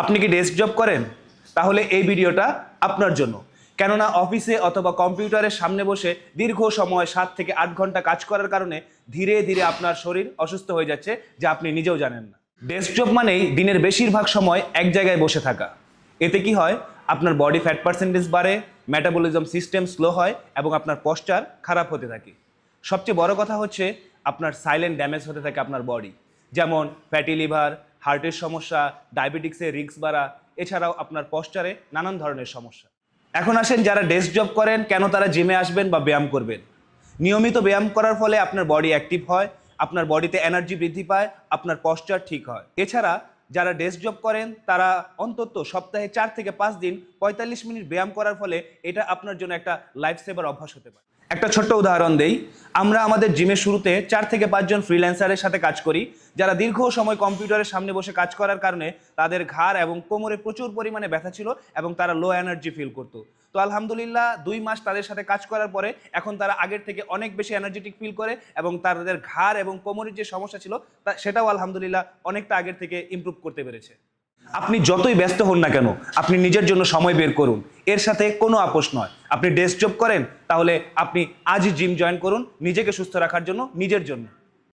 আপনি কি desk job করেন? তাহলে এই ভিডিওটা আপনার জন্য। কেননা অফিসে অথবা কম্পিউটারের সামনে বসে দীর্ঘ সময় সাত থেকে আট ঘণ্টা কাজ করার কারণে ধীরে ধীরে আপনার শরীর অসুস্থ হয়ে যাচ্ছে, যা আপনি নিজেও জানেন না। ডেস্ক জব মানেই দিনের বেশিরভাগ সময় এক জায়গায় বসে থাকা। এতে কি হয়? আপনার বডি ফ্যাট পার্সেন্টেজ বাড়ে মেটাবলিজম সিস্টেম স্লো হয় এবং আপনার পশ্চার খারাপ হতে থাকে। সবচেয়ে বড় কথা হচ্ছে আপনার সাইলেন্ট ড্যামেজ হতে থাকে আপনার বডি যেমন ফ্যাটি লিভার হার্টের সমস্যা, ডায়াবেটিক্সের রিক্স বাড়া, এছাড়াও আপনার পশ্চারে নানান ধরনের সমস্যা। এখন আসেন যারা ডেস্ক জব করেন, কেন তারা জিমে আসবেন বা ব্যায়াম করবেন? নিয়মিত ব্যায়াম করার ফলে আপনার বডি অ্যাক্টিভ হয়, আপনার বডিতে এনার্জি বৃদ্ধি পায়, আপনার পশ্চার ঠিক হয়। এছাড়া যারা ডেস্ক জব করেন, তারা অন্তত সপ্তাহে চার থেকে পাঁচ দিন পঁয়তাল্লিশ মিনিট ব্যায়াম করার ফলে এটা আপনার জন্য একটা লাইফ সেভার অভ্যাস হতে পারে। একটা ছোট্ট উদাহরণ দেই। আমরা আমাদের জিমের শুরুতে চার থেকে পাঁচজন ফ্রিল্যান্সারের সাথে কাজ করি, যারা দীর্ঘ সময় কম্পিউটারের সামনে বসে কাজ করার কারণে তাদের ঘাড় এবং কোমরে প্রচুর পরিমাণে ব্যথা ছিল এবং তারা লো এনার্জি ফিল করতো। তো আলহামদুলিল্লাহ, দুই মাস তাদের সাথে কাজ করার পরে এখন তারা আগের থেকে অনেক বেশি এনার্জেটিক ফিল করে এবং তাদের ঘাড় এবং কোমরের যে সমস্যা ছিল, তা সেটাও আলহামদুলিল্লাহ অনেকটা আগের থেকে ইমপ্রুভ করতে পেরেছে। আপনি যতই ব্যস্ত হন না কেন, আপনি নিজের জন্য সময় বের করুন। এর সাথে কোনো আপোষ নয়। আপনি ডেস্ক জব করেন, তাহলে আপনি আজই জিম জয়েন করুন, নিজেকে সুস্থ রাখার জন্য, নিজের জন্য।